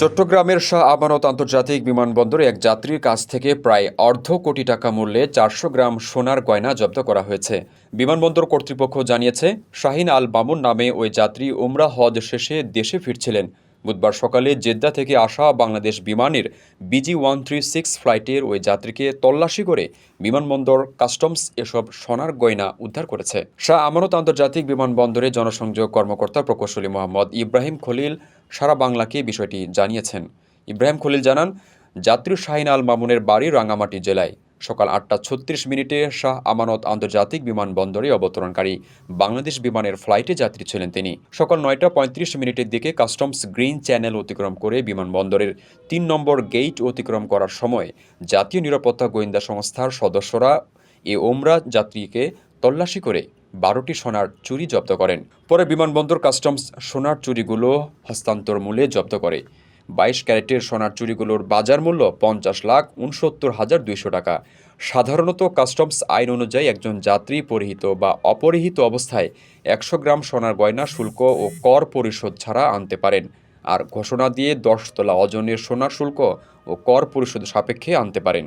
চট্টগ্রামের শাহ আমানত আন্তর্জাতিক বিমানবন্দরে এক যাত্রীর কাছ থেকে প্রায় অর্ধ কোটি টাকা মূল্যে চারশো গ্রাম সোনার গয়না জব্দ করা হয়েছে। বিমানবন্দর কর্তৃপক্ষ জানিয়েছে, শাহিন আল বামুন নামে ওই যাত্রী উমরা হজ শেষে দেশে ফিরছিলেন। বুধবার সকালে জেদ্দা থেকে আসা বাংলাদেশ বিমানের বিজি ওয়ান থ্রি সিক্স ফ্লাইটের ওই যাত্রীকে তল্লাশি করে বিমানবন্দর কাস্টমস এসব সোনার গয়না উদ্ধার করেছে। শাহ আমানত আন্তর্জাতিক বিমানবন্দরে জনসংযোগ কর্মকর্তা প্রকৌশলী মোহাম্মদ ইব্রাহিম খলিল সারা বাংলাকে বিষয়টি জানিয়েছেন। ইব্রাহিম খলিল জানান, যাত্রী শাহিন আল মামুনের বাড়ি রাঙামাটি জেলায়। সকাল আটটা ছত্রিশ মিনিটে শাহ আমানত আন্তর্জাতিক বিমানবন্দরে অবতরণকারী বাংলাদেশ বিমানের ফ্লাইটে যাত্রী ছিলেন তিনি। সকাল নয়টা পঁয়ত্রিশ মিনিটের দিকে কাস্টমস গ্রিন চ্যানেল অতিক্রম করে বিমানবন্দরের তিন নম্বর গেইট অতিক্রম করার সময় জাতীয় নিরাপত্তা গোয়েন্দা সংস্থার সদস্যরা এ ওমরা যাত্রীকে তল্লাশি করে বারোটি সোনার চুরি জব্দ করেন। পরে বিমানবন্দর কাস্টমস সোনার চুরিগুলো হস্তান্তর মূল্যে জব্দ করে। বাইশ ক্যারেটের সোনার চুরিগুলোর বাজার মূল্য পঞ্চাশ লাখ উনসত্তর হাজার দুইশো টাকা। সাধারণত কাস্টমস আইন অনুযায়ী একজন যাত্রী পরিহিত বা অপরিহিত অবস্থায় একশো গ্রাম সোনার গয়না, শুল্ক ও কর পরিশোধ ছাড়া আনতে পারেন। আর ঘোষণা দিয়ে দশ তোলা অজনের সোনার শুল্ক ও কর পরিশোধ সাপেক্ষে আনতে পারেন।